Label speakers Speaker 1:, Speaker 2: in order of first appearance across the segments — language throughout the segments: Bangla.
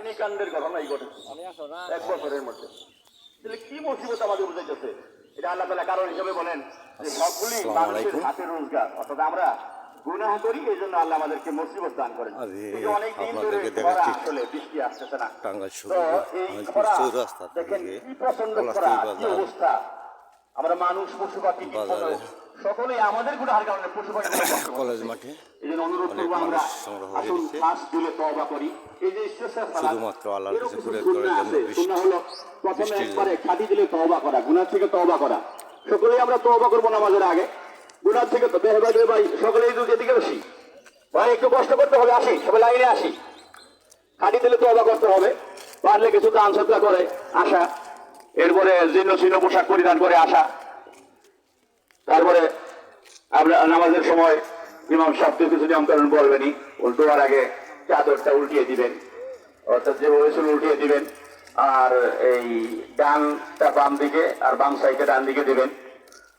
Speaker 1: অগ্নিকাণ্ডের ঘটনাই ঘটেছে। এক বছরের মধ্যে। তাহলে কি মুসিবত আমাদের বুঝাইতেছে এটা আল্লাহ তালা কারণ হিসেবে বলেন যে সবগুলি
Speaker 2: আসসালামু
Speaker 1: মানুষের
Speaker 2: আলাইকুম।
Speaker 1: রোজগার অর্থাৎ আমরা গুনাহ করি এই জন্য আল্লাহ আমাদেরকে মুসিবত দান করেন। অনেক দিন ধরে খরা আসলে বৃষ্টি আসতেছে না। তো এই খরা দেখেন কি
Speaker 2: প্রচণ্ড
Speaker 1: খরা কি অবস্থা। আমরা মানুষ পশু পাখি। সকলে আমাদের গুণাহার কারণে পশু পাখি
Speaker 2: কলেজ মাঠে
Speaker 1: এই জন্য অনুরোধ করব আমরা আসুন তওবা করি এই যে
Speaker 2: শুধুমাত্র আল্লাহর কাছে করার জন্য
Speaker 1: সুন্নাহ হলো প্রথমে একবারে খাটি দিলে তওবা করা গুনাহ থেকে তওবা করা। সকলেই আমরা তওবা করব নামাজের আগে। গুনাহ থেকে তো বের ভাই ভাই সকলেই একটু কষ্ট করতে হবে আসি সবাই লাইনে আসি। খাটি দিলে তওবা করতে হবে পারলে কিছু দান করে আসা। এরপরে জীর্ণ শীর্ণ পোশাক পরিধান করে আসা। তারপরে আমরা নামাজের সময় ইমাম সাহেব তো কিছু নিয়মকানুন বলবেনই, উল্টোবার আগে চাদরটা উল্টিয়ে দিবেন। অর্থাৎ যেভাবে ছিল উল্টিয়ে দিবেন, আর এই ডানটা বাম দিকে আর বাম সাইডে ডান দিকে দিবেন।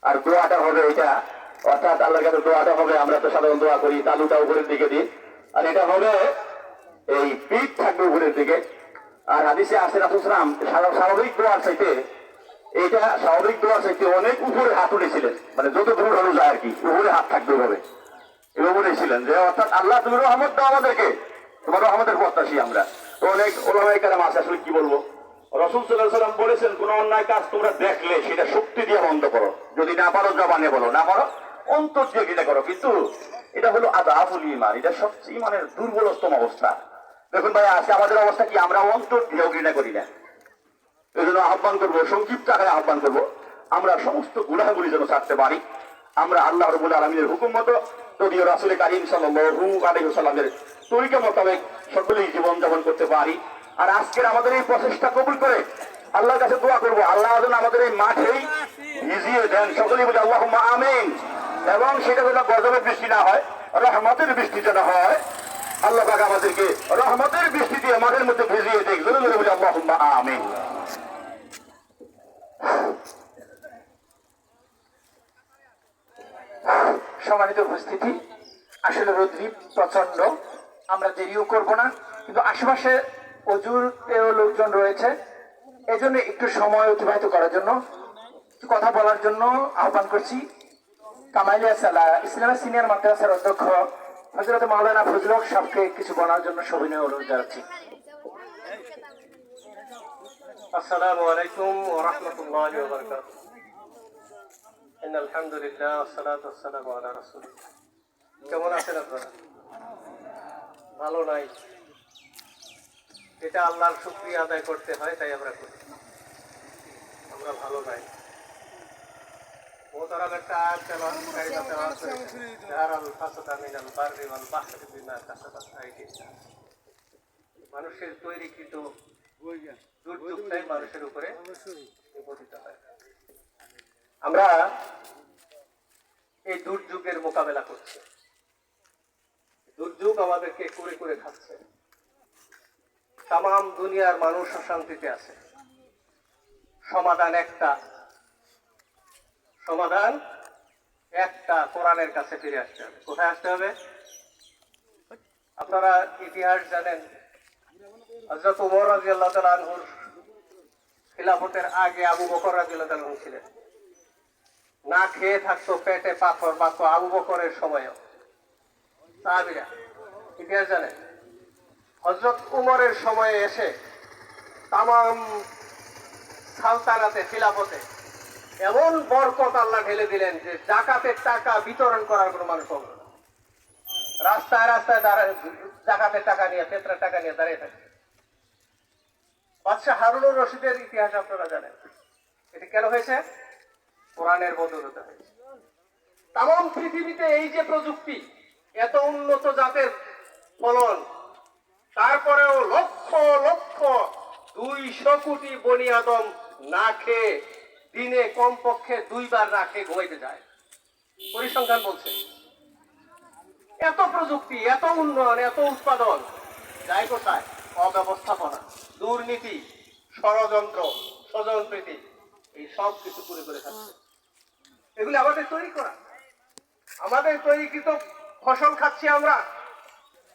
Speaker 1: আর দোয়াটা হবে এটা অর্থাৎ আল্লাহর কাছে দোয়াটা হবে, আমরা তো সাধারণ দোয়া করি, তালুটা উপরের দিকে দিই। আর এটা হবে এই পিঠ থাকবে উপরের দিকে। আর হাদিসে আসে রাসুসলাম স্বাভাবিক দোয়ার চাইতে এটা স্বাভাবিক দোয়ার চাইতে অনেক উপরে হাত উঠেছিলেন। মানে যত দূর হলো যায় আর কি, উপরে হাত থাকবে হবে এভাবে বলেছিলেন যে অর্থাৎ আল্লাহ তুমি রহমত দাও আমাদেরকে। তোমার রহমতের প্রত্যাশী আমরা। তো অনেক ওলামাই কালাম আছে, আসলে কি বলব? রসুল সাল্লাহ সাল্লাম বলেছেন, কোন অন্যায় কাজ তোমরা দেখলে, সেটা শক্তি দিয়ে বন্ধ করো। যদি না পারো, জবানে বলো। না পারো, অন্তর দিয়ে এটা করো। কিন্তু এটা হলো আদাফুল ইমান এটা সবচেয়ে ইমানের দুর্বলতম অবস্থা। দেখুন ভাই, আজকে আমাদের অবস্থা কি? আমরা অন্তর দিয়েও ঘৃণা করি না। এই জন্য আহ্বান করব, সংক্ষিপ্ত আকারে আহ্বান করব। আমরা সমস্ত গুণাগুলি যেন ছাড়তে পারি। আমরা আল্লাহ রবুল আলমীর হুকুম মতো যদিও রাসুল কারিম সাল্লু আলহিসাল্লামের তরিকা মোতাবেক সকলেই জীবন যাপন করতে পারি। আর আজকের আমাদের এই প্রচেষ্টা কবুল করে আল্লাহর কাছে দোয়া করব, আল্লাহ যেন আমাদের এই মাঠেই ভিজিয়ে দেন। সকলেই বলে আল্লাহ আমিন। এবং সেটা যেন গজবের বৃষ্টি না হয়, রহমতের বৃষ্টি যেন হয়। আল্লাহ পাক আমাদেরকে রহমতের বৃষ্টি দিয়ে মাঠের মধ্যে ভিজিয়ে দেখ জোরে বলে আল্লাহ আমিন।
Speaker 3: সম্মানিত উপস্থিতি, আসলে রোদ্রীপ প্রচণ্ড আমরা দেরিও করব না, কিন্তু আশেপাশে অজুরতেও লোকজন রয়েছে। এজন্য একটু সময় অতিবাহিত করার জন্য কথা বলার জন্য আহ্বান করছি। কামাইলিয়া সালা ইসলামের সিনিয়র মাদ্রাসার অধ্যক্ষ হজরত মাওলানা ফজল হক সাহকে কিছু বলার জন্য সবিনয় অনুরোধ জানাচ্ছি।
Speaker 4: আসসালামু আলাইকুম ওয়া إن الحمد لله والصلاة والسلام على رسول الله কেমন আছেন আপনারা ভালো নাই এটা আল্লাহর শুক্রিয়া আদায় করতে হয় তাই আমরা করি আমরা ভালো নাই মোহতারাম একটা আয়াত তেলাওয়াত কারিমা তেলাওয়াত করেছেন জাহারাল ফাসাদা মিনাল বাররি ওয়াল বাহরি বিমা কাসাবাত আইদিন নাস। মানুষের তৈরিকৃত দুর্যোগটাই মানুষের উপরে নিপতিত হয় আমরা এই দুর্যোগের মোকাবেলা করছে। দুর্যোগ আমাদেরকে করে করে খাচ্ছে। তাম দুনিয়ার মানুষ অশান্তিতে আছে। সমাধান একটা। সমাধান একটা কোরআনের কাছে ফিরে আসতে হবে। কোথায় আসতে হবে? আপনারা ইতিহাস জানেন হজরত উমর রাজি আল্লাহ তালুর খিলাফতের আগে আবু বকর রাজি আল্লাহ ছিলেন। না খেয়ে থাকতো পেটে পাথর পাথর আবু বকরের সময়ও। ইতিহাস জানেন হজরত উমরের সময়ে এসে তাম সালতানাতে খিলাফতে এমন বরকত আল্লাহ ঢেলে দিলেন যে জাকাতের টাকা বিতরণ করার কোনো মানুষ হবে রাস্তায় রাস্তায় দাঁড়ায় জাকাতের টাকা নিয়ে, ফেতরার টাকা নিয়ে দাঁড়িয়ে থাকে। বাদশাহ হারুনুর রশিদের ইতিহাস আপনারা জানেন। এটি কেন হয়েছে? কোরআনের বদলতে হয়েছে তাম পৃথিবীতে এই যে প্রযুক্তি, এত উন্নত জাতের ফলন, তারপরেও লক্ষ লক্ষ দুইশো কোটি বনি আদম না খেয়ে দিনে কমপক্ষে দুইবার না খেয়ে ঘুমাইতে যায়। পরিসংখ্যান বলছে। এত প্রযুক্তি, এত উন্নয়ন, এত উৎপাদন, যাই কোথায় অব্যবস্থাপনা, দুর্নীতি, ষড়যন্ত্র, স্বজনপ্রীতি, এই সব কিছু করে করে খাচ্ছে। এগুলি আমাদের তৈরি করা। আমাদের তৈরিকৃত ফসল খাচ্ছি আমরা।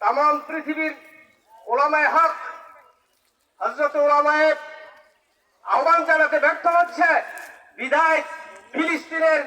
Speaker 4: তাম পৃথিবীর ওলামায় হক হজরত ওলামায় আহ্বান জানাতে ব্যর্থ হচ্ছে, বিদায় ফিলিস্তিনের